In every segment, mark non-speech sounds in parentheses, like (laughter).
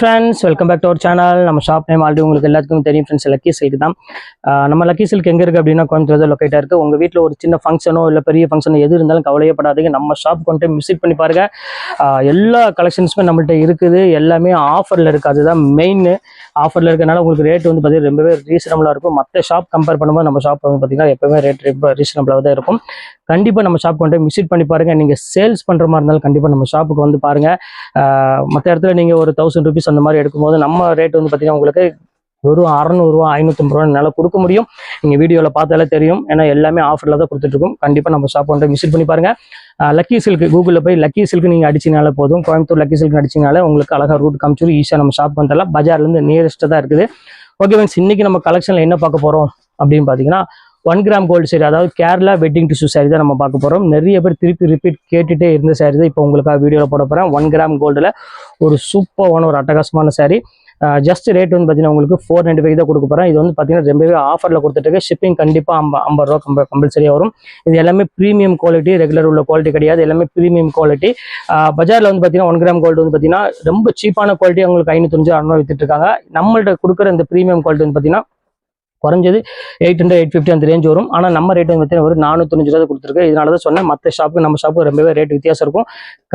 Friends welcome back to our channel நம்ம shop name already உங்களுக்கு எல்லாத்துக்கும் தெரியும். ஃப்ரெண்ட்ஸ் லக்கி சில்க் தான். நம்ம லக்கி சில்க் எங்கே இருக்குது அப்படின்னா கோயம்புத்தூர் லொக்கேட்டாக இருக்குது உங்கள் வீட்டில் ஒரு சின்ன ஃபங்க்ஷனோ இல்லை பெரிய ஃபங்க்ஷனோ எது இருந்தாலும் கவலையப்படாதீங்க. நம்ம ஷாப் கொண்டு விசிட் பண்ணி பாருங்கள் எல்லா கலெக்ஷன்ஸுமே நம்மள்கிட்ட இருக்குது. எல்லாமே ஆஃபரில் இருக்குது அதுதான் மெயின் ஆஃபரில் இருக்கனால உங்களுக்கு ரேட் வந்து பார்த்தீங்கன்னா ரொம்பவே ரீசனபிளாக இருக்கும். மற்ற ஷாப் கம்பேர் பண்ணும்போது நம்ம ஷாப் வந்து பார்த்தீங்கன்னா எப்பவுமே ரேட் ரொம்ப ரீசனபிளாக தான் இருக்கும். கண்டிப்பாக நம்ம ஷாப் கொண்டு விசிட் பண்ணி பாருங்க. நீங்கள் சேல்ஸ் பண்ணுற மாதிரி இருந்தாலும் கண்டிப்பாக நம்ம ஷாப்புக்கு வந்து பாருங்க. மற்ற இடத்துல நீங்கள் ஒரு தௌசண்ட் ருபீஸ் அந்த மாதிரி எடுக்கும்போது நம்ம ரேட் வந்து பார்த்தீங்கன்னா உங்களுக்கு வெறும் அறநூறுவா ஐநூற்றம்பது ரூபா என்னால் கொடுக்க முடியும். நீங்கள் வீடியோவில் பார்த்தாலே தெரியும். ஏன்னா எல்லாமே ஆஃபரில் தான் கொடுத்துட்ருக்கோம் கண்டிப்பாக நம்ம ஷாப் வந்து விசிட் பண்ணி பாருங்க. லக்கி சில்க் கூகுளில் போய் லக்கி சில்க் நீங்கள் அடிச்சினாலே போதும். கோயம்புத்தூர் லக்கி சில்க் அடிச்சினாலே உங்களுக்கு அழகாக ரூட் காமிச்சிடும் ஈஸியாக நம்ம ஷாப் வந்துடலாம். பஜார்லேருந்து நியரஸ்ட்டாக தான் இருக்குது. ஓகே ஃப்ரெண்ட்ஸ் இன்னைக்கு நம்ம கலெக்ஷனில் என்ன பார்க்க போகிறோம் அப்படின்னு பார்த்தீங்கன்னா ஒன் கிராம் கோல்டு saree அதாவது கேரளா வெட்டிங் டிஷ்யூ சாரி தான் நம்ம பார்க்க போகிறோம் நிறைய பேர் திருப்பி ரிப்பீட் கேட்டுகிட்டே இருந்த சாரி தான் இப்போ உங்களுக்காக வீடியோவில் போட போகிறேன் ஒன் கிராம் கோல்டில் ஒரு சூப்பரான ஒரு அட்டகாசமான சாரி ஜஸ்ட் ரேட் வந்து பார்த்தீங்கன்னா உங்களுக்கு ஃபோர் நைன்டி ஃபைவ் தான் கொடுக்க போகிறேன் இது வந்து பார்த்தீங்கன்னா ரொம்பவே ஆஃபரில் கொடுத்துட்டு ஷிப்பிங் கண்டிப்பாக ஐம்பது ஐம்பது ரூபா கம்ப கம்பல்சரியாக வரும். இது எல்லாமே ப்ரீமியம் குவாலிட்டி ரெகுலர் உள்ள குவாலிட்டி கிடையாது. எல்லாமே ப்ரீமியம் குவாலிட்டி பஜாரில் வந்து பார்த்தீங்கன்னா ஒன் கிராம் கோல்டு வந்து பார்த்தீங்கன்னா ரொம்ப சீப்பான குவாலிட்டி அவங்களுக்கு ஐநூத்தஞ்சு அறுநூறு வித்துட்ருக்காங்க நம்மள்ட்ட கொடுக்குற இந்த ப்ரீமியம் குவாலிட்டி வந்து பார்த்தீங்கன்னா குறைஞ்சது எயிட் ஹண்ட்ரட் எயிட் ஃபிஃப்டி அந்த ரேஞ்ச் வரும். ஆனால் நம்ம ரேட் வந்து பார்த்தீங்கன்னா ஒரு நானூற்றஞ்சு ரூபா கொடுத்துருக்கு. இதனால தான் சொன்னேன் மற்ற ஷாப்புக்கு நம்ம ஷாப்புக்கு ரொம்பவே ரேட் வித்தியாசம் இருக்கும்.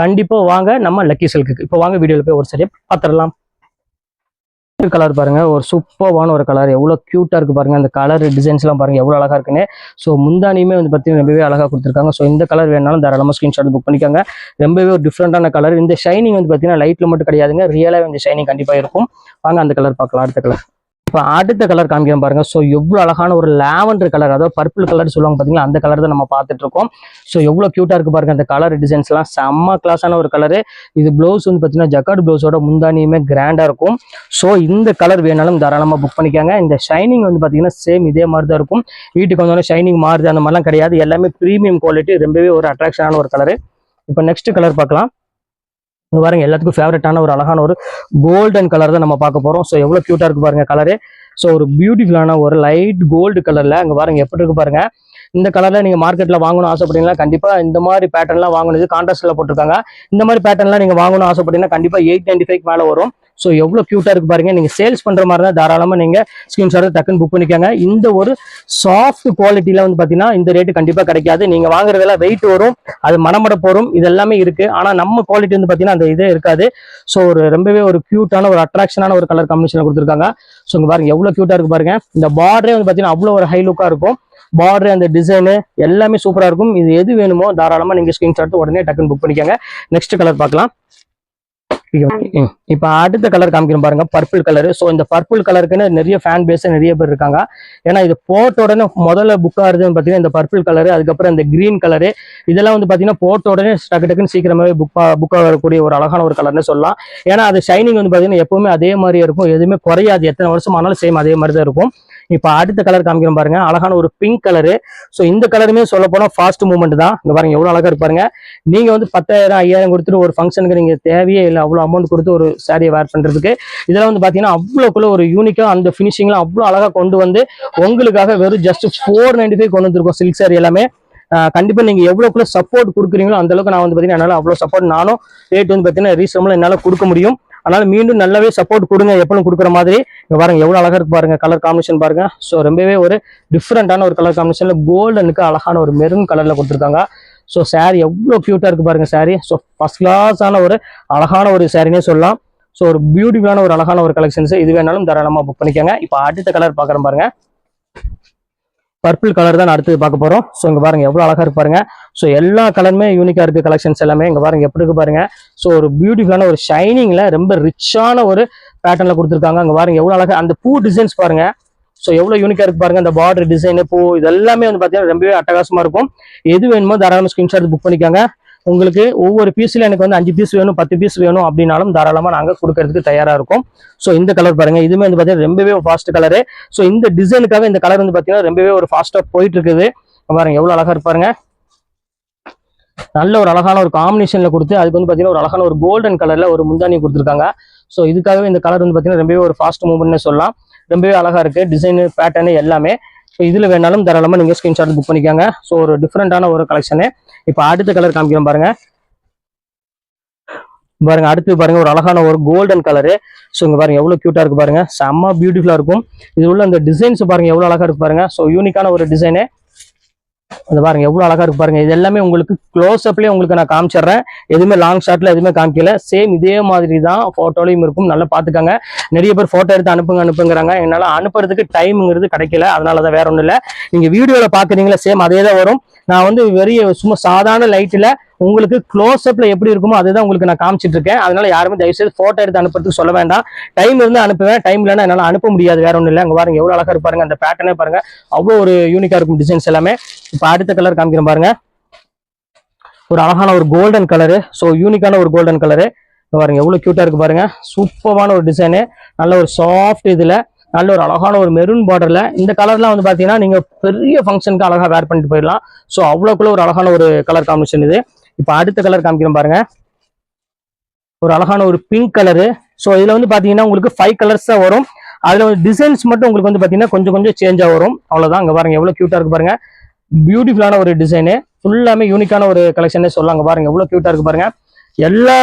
கண்டிப்பாக வாங்க நம்ம லக்கி செல்க்கு இப்போ வாங்க வீடியோவில் போய் ஒரு சரியாக பார்த்துடலாம். கலர் பாருங்க. ஒரு சூப்பர்வான ஒரு கலர் எவ்வளோ க்யூட்டாக இருக்கு பாருங்க. அந்த கலர் டிசைன்ஸ்லாம் பாருங்க. எவ்வளோ அழகா இருக்குன்னு. ஸோ முந்தானியுமே வந்து பார்த்தீங்கன்னா ரொம்பவே அழகாக கொடுத்துருக்காங்க. ஸோ இந்த கலர் வேணாலும் தாராளமாக ஸ்க்ரீன்ஷாட் புக் பண்ணிக்காங்க. ரொம்பவே ஒரு டிஃப்ரெண்டான கலர் இந்த ஷைனிங் வந்து பார்த்தீங்கன்னா லைட்டில் மட்டும் கிடையாதுங்க. ரியலாகவே இந்த ஷைனிங் கண்டிப்பாக இருக்கும். வாங்க அந்த கலர் பார்க்கலாம். அடுத்த கலர் இப்போ அடுத்த கலர் காமிக்கிறேன் பாருங்க. ஸோ எவ்வளோ அழகான ஒரு லாவெண்டர் கலர் அதாவது பர்பிள் கலர் சொல்லுவாங்க பார்த்தீங்களா அந்த கலர் தான் நம்ம பார்த்துட்டு இருக்கோம் ஸோ எவ்வளோ க்யூட்டாக இருக்கு பாருங்க. அந்த கலர் டிசைன்ஸ்லாம் செம்ம கிளாஸான ஒரு கலரு இது ப்ளவுஸ் வந்து பார்த்தீங்கன்னா ஜக்கார்டு ப்ளவுஸோட முந்தானியுமே கிராண்டாக இருக்கும். ஸோ இந்த கலர் வேணாலும் தாராளமாக புக் பண்ணிக்காங்க. இந்த ஷைனிங் வந்து பார்த்தீங்கன்னா சேம் இதே மாதிரி தான் இருக்கும். வீட்டுக்கு வந்தோடனே ஷைனிங் மாறுது அந்த மாதிரிலாம் கிடையாது. எல்லாமே ப்ரீமியம் குவாலிட்டி ரொம்பவே ஒரு அட்ராக்ஷனான ஒரு கலரு இப்போ நெக்ஸ்ட் கலர் பார்க்கலாம். இங்க பாருங்க எல்லாத்துக்கும் ஃபேவரட்டான ஒரு அழகான ஒரு கோல்டன் கலர் தான் நம்ம பார்க்க போறோம். ஸோ எவ்வளோ க்யூட்டாக இருக்கு பாருங்க கலரு ஸோ ஒரு பியூட்டிஃபுல்லான ஒரு லைட் கோல்டு கலர்ல அங்கே பாருங்க எப்படி இருக்கு பாருங்க? இந்த கலர்ல நீங்க மார்க்கெட்ல வாங்கணும் ஆசைப்பட்டீங்கன்னா கண்டிப்பா இந்த மாதிரி பேட்டர்ன்லாம் வாங்கணும். இது கான்ட்ராஸ்ட்ல போட்டிருக்காங்க. இந்த மாதிரி பேட்டர்ன்லாம் நீங்க வாங்கணும் ஆசைப்பட்டீங்கன்னா கண்டிப்பா எயிட் நைன்டி ஃபைவ் மேல வரும். ஸோ எவ்வளோ க்யூட்டாக இருக்கு பாருங்க. நீங்கள் சேல்ஸ் பண்ணுற மாதிரி தான் தாராளமாக நீங்கள் ஸ்கிரீன்ஷாட் டக்குன்னு புக் பண்ணிக்கோங்க. இந்த ஒரு சாஃப்ட் குவாலிட்டியில் வந்து பார்த்தீங்கன்னா இந்த ரேட்டு கண்டிப்பாக கிடைக்காது. நீங்கள் வாங்குறதெல்லாம் வெயிட் வரும் அது மனமட போகும் இது எல்லாமே இருக்குது ஆனால் நம்ம குவாலிட்டி வந்து பார்த்தீங்கன்னா அந்த இதே இருக்காது. ஸோ ஒரு ரொம்பவே ஒரு க்யூட்டான ஒரு அட்ராக்ஷனான ஒரு கலர் காம்பினேஷன் கொடுத்துருக்காங்க. ஸோ இங்கே பாருங்க எவ்வளோ க்யூட்டாக இருக்கு பாருங்க. இந்த பார்டரே வந்து பார்த்தீங்கன்னா அவ்வளோ ஒரு ஹை லுக்காக இருக்கும். பார்டர் அந்த டிசைனு எல்லாமே சூப்பராக இருக்கும். இது எது வேணுமோ தாராளமாக நீங்கள் ஸ்கிரீன்ஷாட் உடனே டக்குன்னு புக் பண்ணிக்கோங்க. நெக்ஸ்ட் கலர் பார்க்கலாம். இப்ப அடுத்த கலர் காமிக்கிறோம் பாருங்க பர்பிள் கலர் ஸோ இந்த பர்பிள் கலருக்குன்னு நிறைய ஃபேன் பேஸ் நிறைய பேர் இருக்காங்க. ஏன்னா இது போட்ட உடனே முதல்ல புக் ஆகுதுன்னு பார்த்தீங்கன்னா இந்த பர்பிள் கலரு அதுக்கப்புறம் இந்த கிரீன் கலரு இதெல்லாம் வந்து பார்த்தீங்கன்னா போட்ட உடனே டக்கு டக்குன்னு சீக்கிரமாவே புக் புக் ஆகக்கூடிய ஒரு அழகான ஒரு கலர்னு சொல்லலாம். ஏன்னா அது ஷைனிங் வந்து பார்த்தீங்கன்னா எப்பவுமே அதே மாதிரி இருக்கும். எதுவுமே குறையாது. எத்தனை வருஷம் ஆனாலும் சேம் அதே மாதிரி தான் இருக்கும். இப்போ அடுத்த கலர் காமிக்கிறோம் பாருங்க. அழகான ஒரு பிங்க் கலரு ஸோ இந்த கலருமே சொல்ல போனால் ஃபாஸ்ட் மூவ்மெண்ட் தான். இங்கே பாருங்க எவ்வளோ அழகாக இருப்பாருங்க நீங்கள் வந்து பத்தாயிரம் ஐயாயிரம் கொடுத்துட்டு ஒரு ஃபங்க்ஷனுக்கு நீங்கள் தேவையே இல்லை. அவ்வளோ அமௌண்ட் கொடுத்து ஒரு சாரியை வேர் பண்ணுறதுக்கு இதெல்லாம் வந்து பார்த்தீங்கன்னா அவ்வளோக்குள்ள ஒரு யூனிக்காக அந்த ஃபினிஷிங்லாம் அவ்வளோ அழகாக கொண்டு வந்து உங்களுக்காக வெறும் ஜஸ்ட் ஃபோர் நைன்டி ஃபைவ் கொண்டு வந்திருக்கோம் சில்க் சாரி எல்லாமே. கண்டிப்பாக நீங்கள் எவ்வளோக்குள்ள சப்போர்ட் கொடுக்குறீங்களோ அந்தளவுக்கு நான் வந்து பார்த்தீங்கன்னா என்னால் அவ்வளோ சப்போர்ட் நானும் ரேட் வந்து பார்த்தீங்கன்னா ரீசனபிள் என்னால் கொடுக்க முடியும். அதனால மீண்டும் நல்லாவே சப்போர்ட் கொடுங்க. எப்பவும் கொடுக்குற மாதிரி. இங்க பாருங்க எவ்வளவு அழகா இருக்கு பாருங்க கலர் காம்பினேஷன் பாருங்க. ஸோ ரொம்பவே ஒரு டிஃப்ரெண்டான ஒரு கலர் காம்பினேஷன்ல கோல்டனுக்கு அழகான ஒரு மெரூன் கலர்ல கொடுத்துருக்காங்க. ஸோ சாரி எவ்வளோ க்யூட்டா இருக்கு பாருங்க சாரி ஸோ ஃபர்ஸ்ட் கிளாஸான ஒரு அழகான ஒரு சாரினே சொல்லலாம். ஸோ ஒரு பியூட்டிஃபுல்லான ஒரு அழகான ஒரு கலெக்ஷன்ஸ் இது வேணாலும் தாராளமா புக் பண்ணிக்கோங்க. இப்போ அடுத்த கலர் பார்க்குறேன் பாருங்க. பர்பிள் கலர் தான் அடுத்தது பார்க்க போகிறோம் ஸோ இங்கே பாருங்கள் எவ்வளோ அழகாக இருக்கு பாருங்க. ஸோ எல்லா கலருமே யூனிக்காக இருக்குது கலெக்ஷன்ஸ் எல்லாமே. இங்கே பாருங்கள் எப்படி இருக்கு பாருங்க. ஸோ ஒரு பியூட்டிஃபுல்லான ஒரு ஷைனிங்கில் ரொம்ப ரிச்சான ஒரு பேட்டர்னில் கொடுத்துருக்காங்க. அங்கே பாருங்க எவ்வளோ அழகாக அந்த பூ டிசைன்ஸ் பாருங்க. ஸோ எவ்வளோ யூனிக்காக இருக்கு பாருங்க அந்த பார்டர் டிசைனு பூ இது எல்லாமே வந்து பார்த்தீங்கன்னா ரொம்பவே அட்டகாசமாக இருக்கும். எது வேணுமோ தாராளமாக ஸ்கிரீன்ஷாட் புக் பண்ணிக்காங்க. உங்களுக்கு ஒவ்வொரு பீஸ்ல எனக்கு வந்து அஞ்சு பீஸ் வேணும் பத்து பீஸ் வேணும் அப்படின்னாலும் தாராளமா நாங்க கொடுக்கறதுக்கு தயாரா இருக்கும். ஸோ இந்த கலர் பாருங்க. இதுவுமே வந்து பாத்தீங்கன்னா ரொம்பவே ஃபாஸ்ட் கலரு ஸோ இந்த டிசைனுக்காக இந்த கலர் வந்து பாத்தீங்கன்னா ரொம்பவே ஒரு ஃபாஸ்டா போயிட்டு இருக்குது. பாருங்க எவ்வளவு அழகா இருப்பாருங்க நல்ல ஒரு அழகான ஒரு காம்பினேஷன்ல கொடுத்து அதுக்கு வந்து பாத்தீங்கன்னா ஒரு அழகான ஒரு கோல்டன் கலர்ல ஒரு முந்தானி கொடுத்துருக்காங்க. ஸோ இதுக்காகவே இந்த கலர் வந்து பாத்தீங்கன்னா ரொம்பவே ஒரு ஃபாஸ்ட் மூவ்மெண்ட்னு சொல்லலாம். ரொம்பவே அழகா இருக்கு. டிசைனு பேட்டர்னு எல்லாமே. ஸோ இதில் வேணாலும் தாராளமாக நீங்கள் ஸ்க்ரீன்ஷாட் புக் பண்ணிக்கோங்க. ஸோ ஒரு டிஃப்ரெண்ட்டான ஒரு கலெக்ஷனு இப்போ அடுத்த கலர் காமிக்கிறோம் பாருங்க. பாருங்க அடுத்து பாருங்க ஒரு அழகான ஒரு கோல்டன் கலரு ஸோ இங்கே பாருங்க எவ்வளோ க்யூட்டாக இருக்கு பாருங்க. செம்ம பியூட்டிஃபுல்லாக இருக்கும். இது உள்ள அந்த டிசைன்ஸ் பாருங்க எவ்வளோ அழகாக இருக்கு பாருங்க. ஸோ யூனிக்கான ஒரு டிசைனு அந்த பாருங்க எவ்வளவு அழகா இருக்கு பாருங்க. இது எல்லாமே உங்களுக்கு க்ளோஸ் அப்லயே உங்களுக்கு நான் காமிச்சிடுறேன். எதுவுமே லாங் ஷாட்ல எதுவுமே காமிக்கல. சேம் இதே மாதிரி தான் போட்டோலையும் இருக்கும். நல்லா பாத்துக்கங்க நிறைய பேர் போட்டோ எடுத்து அனுப்புங்க அனுப்புங்கிறாங்க. என்னால அனுப்புறதுக்கு டைம்ங்கிறது கிடைக்கல. அதனாலதான் வேற ஒன்றும் இல்ல. நீங்க வீடியோல பாக்குறீங்களா சேம் அதே தான் வரும். நான் வந்து வெறிய சும்மா சாதாரண லைட்ல உங்களுக்கு க்ளோஸ் அப்ல எப்படி இருக்குமோ அதுதான் உங்களுக்கு நான் காமிச்சிட்டு இருக்கேன். அதனால யாருமே தயவுசெய்து போட்டோ எடுத்து அனுப்புறதுக்கு சொல்ல வேண்டாம். டைம் இருந்து அனுப்புவேன். டைம் இல்லைன்னா என்னால் அனுப்ப முடியாது. வேற ஒன்றும் இல்லை. அங்கே பாருங்க எவ்வளோ அழகாக இருப்பாருங்க பாருங்க. அந்த பேட்டர்னே பாருங்க. அவ்வளோ ஒரு யூனிக்காக இருக்கும் டிசைன்ஸ் எல்லாமே. இப்போ அடுத்த கலர் காமிக்கிறேன் பாருங்க. ஒரு அழகான ஒரு கோல்டன் கலரு ஸோ யூனிக்கான ஒரு கோல்டன் கலரு பாருங்க எவ்வளோ க்யூட்டாக இருக்கு பாருங்க. சூப்பரான ஒரு டிசைனு நல்ல ஒரு சாஃப்ட் இதில் நல்ல ஒரு அழகான ஒரு மெரூன் பார்டரில் இந்த கலர்லாம் வந்து பார்த்தீங்கன்னா நீங்கள் பெரிய ஃபங்க்ஷனுக்கு அழகாக வேர் பண்ணிட்டு போயிடலாம். ஸோ அவ்வளோக்குள்ள ஒரு அழகான ஒரு கலர் காம்பினேஷன் இது. இப்போ அடுத்த கலர் காமிக்கிறேன் பாருங்க. ஒரு அழகான ஒரு பிங்க் கலரு ஸோ இதில் வந்து பார்த்தீங்கன்னா உங்களுக்கு ஃபைவ் கலர்ஸ் தான் வரும். அதில் வந்து டிசைன்ஸ் மட்டும் உங்களுக்கு வந்து பார்த்தீங்கன்னா கொஞ்சம் கொஞ்சம் சேஞ்சாக வரும். அவ்வளோதான் அங்கே பாருங்க எவ்வளோ க்யூட்டாக இருக்கு பாருங்க. பியூட்டிஃபுல்லான ஒரு டிசைனு ஃபுல்லாமே யூனிக்கான ஒரு கலெக்ஷனே சொல்லாங்க பாருங்க. எவ்வளோ க்யூட்டாக இருக்கு பாருங்க. எல்லா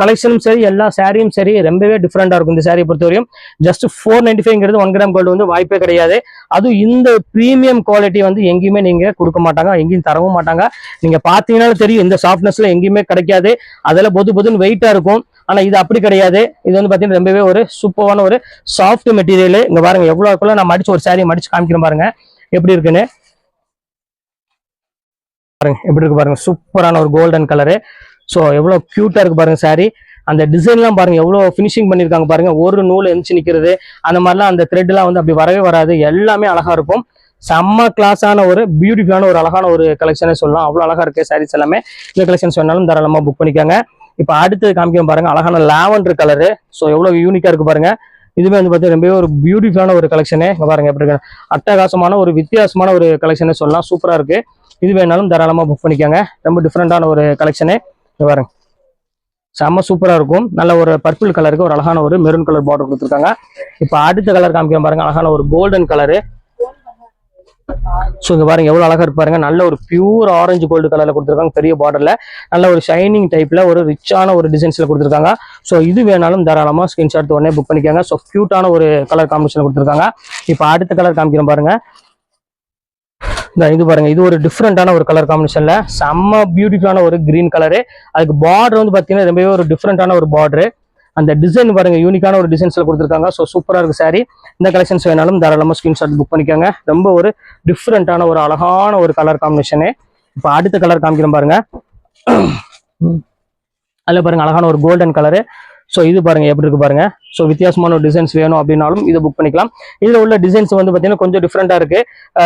கலெக்ஷனும் சரி எல்லா சாரியும் சரி ரொம்பவே டிஃப்ரெண்டாக இருக்கும் இந்த சாரியை பொறுத்தவரையும். ஜஸ்ட் ஃபோர் நைன்டி ஃபைவ்ங்கிறது ஒன் கிராம் கோல்டு வந்து வாய்ப்பே கிடையாது. அதுவும் இந்த ப்ரீமியம் குவாலிட்டி வந்து எங்கேயுமே நீங்கள் கொடுக்க மாட்டாங்க எங்கேயும் தரவும் மாட்டாங்க. நீங்கள் பார்த்தீங்கனாலும் தெரியும் இந்த சாஃப்ட்னஸ்ல எங்கேயுமே கிடைக்காது. அதெல்லாம் பொது பொதுன்னு வெயிட்டாக இருக்கும். ஆனால் இது அப்படி கிடையாது. இது வந்து பார்த்தீங்கன்னா ரொம்பவே ஒரு சூப்பரான ஒரு சாஃப்ட் மெட்டீரியல் இங்கே பாருங்க எவ்வளவுக்குள்ள நான் மடிச்சு ஒரு சாரியை மடிச்சு காமிக்கிறேன் பாருங்க. எப்படி இருக்குன்னு? பாருங்க எப்படி இருக்கு பாருங்க. சூப்பரான ஒரு கோல்டன் கலரு ஸோ எவ்வளோ க்யூட்டாக இருக்கு பாருங்க சாரீ அந்த டிசைன்லாம் பாருங்கள் எவ்வளோ ஃபினிஷிங் பண்ணியிருக்காங்க பாருங்கள் ஒரு நூல் எந்திச்சு நிற்கிறது அந்த மாதிரிலாம் அந்த த்ரெட்லாம் வந்து அப்படி வரவே வராது. எல்லாமே அழகாக இருக்கும். செம்ம கிளாஸான ஒரு பியூட்டிஃபுல்லான ஒரு அழகான ஒரு கலெக்ஷனே சொல்லலாம். அவ்வளோ அழகாக இருக்குது சாரீஸ் எல்லாமே. இந்த கலெக்ஷன்ஸ் வேணாலும் தாராளமாக புக் பண்ணிக்கோங்க. இப்போ அடுத்தது காமிக்க பாருங்கள் அழகான லாவண்டர் கலரு ஸோ எவ்வளோ யூனிக்காக இருக்குது பாருங்கள் இதுவே வந்து பார்த்தீங்கன்னா ரொம்பவே ஒரு பியூட்டிஃபுல்லான ஒரு கலெக்ஷனே இங்கே பாருங்கள் எப்படி இருக்கு அட்டகாசமான ஒரு வித்தியாசமான ஒரு கலெக்ஷனே சொல்லலாம். சூப்பராக இருக்குது இது வேணாலும் தாராளமாக புக் பண்ணிக்கோங்க. ரொம்ப டிஃப்ரெண்டான ஒரு கலெக்ஷனே பாருங்க. செம்ம சூப்பரா இருக்கும். நல்ல ஒரு பர்பிள் கலருக்கு ஒரு அழகான ஒரு மெரூன் கலர் பார்டர் கொடுத்துருக்காங்க. இப்போ அடுத்த கலர் காமிக்கிறேன் பாருங்க. அழகான ஒரு கோல்டன் கலரு ஸோ இங்கே பாருங்க எவ்வளவு அழகா இருப்பாருங்க பாருங்க. நல்ல ஒரு பியூர் ஆரஞ்சு கோல்டு கலர்ல கொடுத்துருக்காங்க பெரிய பார்டரில் நல்ல ஒரு ஷைனிங் டைப்ல ஒரு ரிச்சான ஒரு டிசைன்ஸ்ல கொடுத்துருக்காங்க. ஸோ இது வேணாலும் தாராளமாக ஸ்கிரீன்ஷாட் உடனே புக் பண்ணிக்காங்க. ஸோ க்யூட்டான ஒரு கலர் காம்பினேஷன் கொடுத்துருக்காங்க. இப்போ அடுத்த கலர் காமிக்கிறோம் பாருங்க. இது பாருங்க இது ஒரு டிஃப்ரெண்டான ஒரு கலர் காம்பினேஷன்ல செம்ம பியூட்டிஃபுல்லான ஒரு கிரீன் கலரு அதுக்கு பார்டர் வந்து பாத்தீங்கன்னா ரொம்பவே ஒரு டிஃப்ரெண்டான ஒரு பார்டரு அந்த டிசைன் பாருங்க யூனிக்கான ஒரு டிசைன்ஸ்ல கொடுத்துருக்காங்க. ஸோ சூப்பரா இருக்கு சாரி இந்த கலெக்ஷன்ஸ் வேணாலும் தாராளமா ஸ்கிரீன்ஷாட் புக் பண்ணிக்கோங்க. ரொம்ப ஒரு டிஃப்ரெண்டான ஒரு அழகான ஒரு கலர் காம்பினேஷனு இப்போ அடுத்த கலர் காமிக்கிறோம் பாருங்க. (clears throat) அதில் பாருங்க அழகான ஒரு கோல்டன் கலரு ஸோ இது பாருங்க எப்படி இருக்கு பாருங்க. ஸோ வித்தியாசமான ஒரு டிசைன்ஸ் வேணும் அப்படின்னாலும் இதை புக் பண்ணிக்கலாம். இதில் உள்ள டிசைன்ஸ் வந்து பார்த்தீங்கன்னா கொஞ்சம் டிஃப்ரெண்டாக இருக்கு.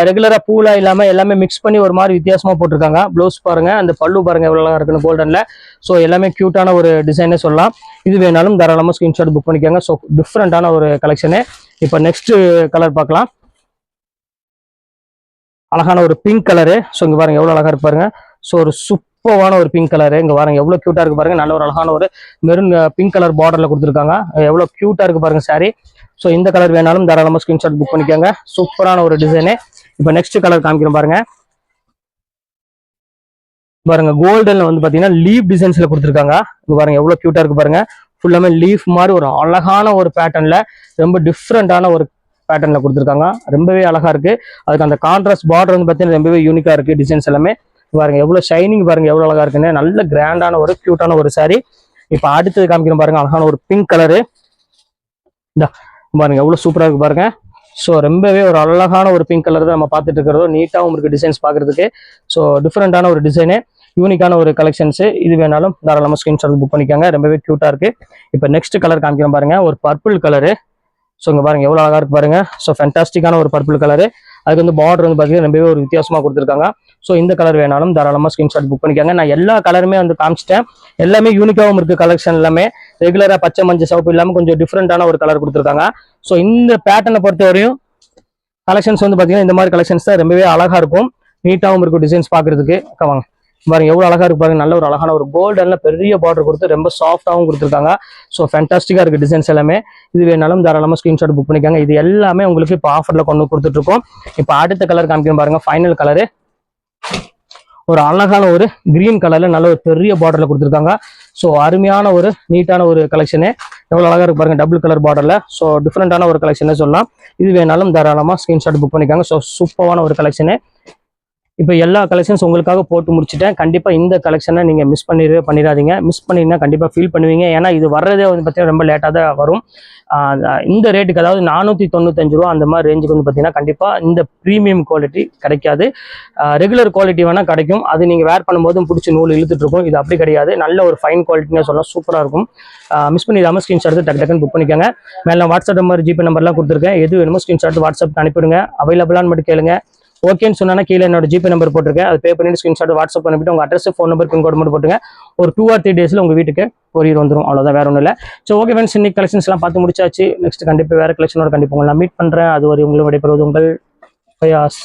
ரெகுலராக பூலாக இல்லாமல் எல்லாமே மிக்ஸ் பண்ணி ஒரு மாதிரி வித்தியாசமாக போட்டிருக்காங்க. ப்ளவுஸ் பாருங்க அந்த பல்லு பாருங்க எவ்வளோ இருக்குன்னு கோல்டனில் ஸோ எல்லாமே க்யூட்டான ஒரு டிசைனே சொல்லலாம். இது வேணாலும் தாராளமாக ஸ்கிரீன்ஷாட் புக் பண்ணிக்கோங்க. ஸோ டிஃப்ரெண்டான ஒரு கலெக்ஷனு இப்போ நெக்ஸ்ட் கலர் பார்க்கலாம். அழகான ஒரு பிங்க் கலரு ஸோ இங்கே பாருங்க எவ்வளோ அழகாக இருப்பாருங்க ஸோ ஒரு சூப் சூப்பரான ஒரு பிங்க் கலரு இங்க பாருங்க எவ்வளோ கியூட்டா இருக்கு பாருங்க. நல்ல ஒரு அழகான ஒரு மெரூன் பிங்க் கலர் பார்டர்ல கொடுத்துருக்காங்க. எவ்வளோ கியூட்டா இருக்கு பாருங்க சாரி ஸோ இந்த கலர் வேணாலும் தாராளமாக ஸ்கிரீன்ஷாட் புக் பண்ணிக்கோங்க. சூப்பரான ஒரு டிசைனு இப்போ நெக்ஸ்ட் கலர் காமிக்கிறோம் பாருங்க. பாருங்க கோல்டன்ல வந்து பாத்தீங்கன்னா லீஃப் டிசைன்ஸ்ல கொடுத்துருக்காங்க. இங்க பாருங்க எவ்வளவு கியூட்டா இருக்கு பாருங்க. ஃபுல்லாமே லீஃப் மாதிரி ஒரு அழகான ஒரு பேட்டர்ன்ல ரொம்ப டிஃப்ரெண்டான ஒரு பேட்டர்ன்ல கொடுத்துருக்காங்க. ரொம்பவே அழகா இருக்கு. அதுக்கு அந்த கான்ட்ராஸ்ட் பார்டர் வந்து பாத்தீங்கன்னா ரொம்பவே யூனிக்கா இருக்கு டிசைன்ஸ் எல்லாமே. பாருங்க எவ்வளவு ஷைனிங் பாருங்க எவ்வளவு அழகா இருக்குன்னு. நல்ல கிராண்டான ஒரு கியூட்டான ஒரு சாரி இப்போ அடுத்தது காமிக்கிறோம் பாருங்க அழகான ஒரு பிங்க் கலரு இந்த பாருங்க எவ்வளவு சூப்பரா இருக்கு பாருங்க. ஸோ ரொம்பவே ஒரு அழகான ஒரு பிங்க் கலர் தான் நம்ம பார்த்துட்டு இருக்கிறதோ. நீட்டாகவும் இருக்கு டிசைன்ஸ் பார்க்கறதுக்கு. ஸோ டிஃப்ரெண்டான ஒரு டிசைனு யூனிக்கான ஒரு கலெக்ஷன்ஸ் இது வேணாலும் தாராளமாக ஸ்கிரீன்ஷாட் புக் பண்ணிக்காங்க. ரொம்பவே க்யூட்டாக இருக்கு. இப்போ நெக்ஸ்ட் கலர் காமிக்கிறோம் பாருங்க ஒரு பர்பிள் கலரு ஸோ இங்க பாருங்க எவ்வளோ அழகா இருக்கு பாருங்க. ஸோ ஃபென்டாஸ்டிக்கான ஒரு பர்பிள் கலரு அதுக்கு வந்து பார்டர் வந்து பார்த்தீங்கன்னா ரொம்பவே ஒரு வித்தியாசமாக கொடுத்துருக்காங்க. ஸோ இந்த கலர் வேணாலும் தாராளமாக ஸ்கிரீன்ஷாட் புக் பண்ணிக்காங்க. நான் எல்லா கலருமே வந்து காமிச்சிட்டேன். எல்லாமே யூனிக்காகவும் இருக்குது கலெக்ஷன் எல்லாமே. ரெகுலராக பச்சை மஞ்சள் சிவப்பு இல்லாமல் கொஞ்சம் டிஃப்ரெண்டான ஒரு கலர் கொடுத்துருக்காங்க. ஸோ இந்த பேட்டர்னை பொறுத்தவரையும் கலெக்ஷன்ஸ் வந்து பார்த்தீங்கன்னா இந்த மாதிரி கலெக்ஷன்ஸ் தான் ரொம்பவே அழகாக இருக்கும். நீட்டாகவும் இருக்கும் டிசைன்ஸ் பார்க்கறதுக்கு வாங்க. பாருங்க எவ்வளவு அழகா இருக்கு பாருங்க நல்ல ஒரு அழகான ஒரு கோல்டன்ல பெரிய பார்டர் கொடுத்து ரொம்ப சாஃப்டாகவும் கொடுத்துருக்காங்க. ஸோ ஃபேண்டாஸ்டிக்கா இருக்கு டிசைன்ஸ் எல்லாமே. இது வேணாலும் தாராளமாக ஸ்கிரீன்ஷாட் புக் பண்ணிக்காங்க. இது எல்லாமே உங்களுக்கு இப்போ ஆஃபர்ல கொண்டு கொடுத்துட்டு இருக்கோம். இப்போ அடுத்த கலர் காமிக்கணும் பாருங்க ஃபைனல் கலரு ஒரு அழகான ஒரு கிரீன் கலர்ல நல்ல ஒரு பெரிய பார்டர்ல கொடுத்துருக்காங்க. ஸோ அருமையான ஒரு நீட்டான ஒரு கலெக்ஷனு எவ்வளோ அழகாக இருக்கு பாருங்க டபுள் கலர் பார்டரில் ஸோ டிஃப்ரெண்ட்டான ஒரு கலெக்ஷனே சொல்லலாம். இது வேணாலும் தாராளமாக ஸ்கிரீன்ஷாட் புக் பண்ணிக்காங்க. ஸோ சூப்பரான ஒரு கலெக்ஷனு இப்போ எல்லா கலெக்ஷன்ஸ் உங்களுக்காக போட்டு முடிச்சிட்டேன். கண்டிப்பாக இந்த கலெக்ஷனை நீங்கள் மிஸ் பண்ணிடவே பண்ணிடாதீங்க. மிஸ் பண்ணிங்கன்னா கண்டிப்பாக ஃபீல் பண்ணுவீங்க. ஏன்னா இது வர்றதே வந்து பார்த்தீங்கன்னா ரொம்ப லேட்டாக தான் வரும். இந்த ரேட்டுக்கு அதாவது நானூற்றி தொண்ணூத்தஞ்சு ரூபா அந்த மாதிரி ரேஞ்சுக்கு வந்து பார்த்தீங்கன்னா கண்டிப்பாக இந்த ப்ரீமியம் குவாலிட்டி கிடைக்காது. ரெகுலர் குவாலிட்டி வேணால் கிடைக்கும். அது நீங்கள் வேர் பண்ணும்போதும் பிடிச்சி நூல் இழுத்துட்டு இருக்கும். இது அப்படி கிடையாது. நல்ல ஒரு ஃபைன் குவாலிட்டின்னு சொல்லலாம் சூப்பராக இருக்கும். மிஸ் பண்ணிடாமல் ஸ்க்ரீன்ஷாட் எடுத்து டக்கு டக்குன்னு புக் பண்ணிக்கோங்க. மேலே வாட்ஸ்அப் நம்பர் ஜிபே நம்பர்லாம் கொடுத்துருக்கேன். எது வேணுமோ ஸ்க்ரீன்ஷாட் வாட்ஸ்அப் அனுப்பிடுங்க. அவைலபிளான்னு மட்டும் கேளுங்க. ஓகேன்னு சொன்னா கீழே என்னோட ஜிபே நம்பர் போட்டிருக்கேன். அது பே பண்ணிட்டு ஸ்க்ரீன்ஷாட் வாட்ஸ்அப் பண்ணிவிட்டு உங்கள் அட்ரஸ் ஃபோன் நம்பர் பின்கோட் மட்டும் போட்டுங்க. ஒரு டூ ஆர் த்ரீ டேஸில் உங்கள் வீட்டுக்கு கொரியர் வந்துடும் அவ்வளோதான் வேற ஒன்றும் இல்லை. ஸோ ஓகே ஃப்ரெண்ட்ஸ் இன்னைக்கு கலெக்ஷன்ஸ் எல்லாம் பார்த்து முடிச்சாச்சு. நெக்ஸ்ட் கண்டிப்பாக வேற கலெக்ஷனோட கண்டிப்பாக உங்களை மீட் பண்ணுறேன் அது ஒரு உங்களை விடைபெறுவது உங்கள் பயாஸ்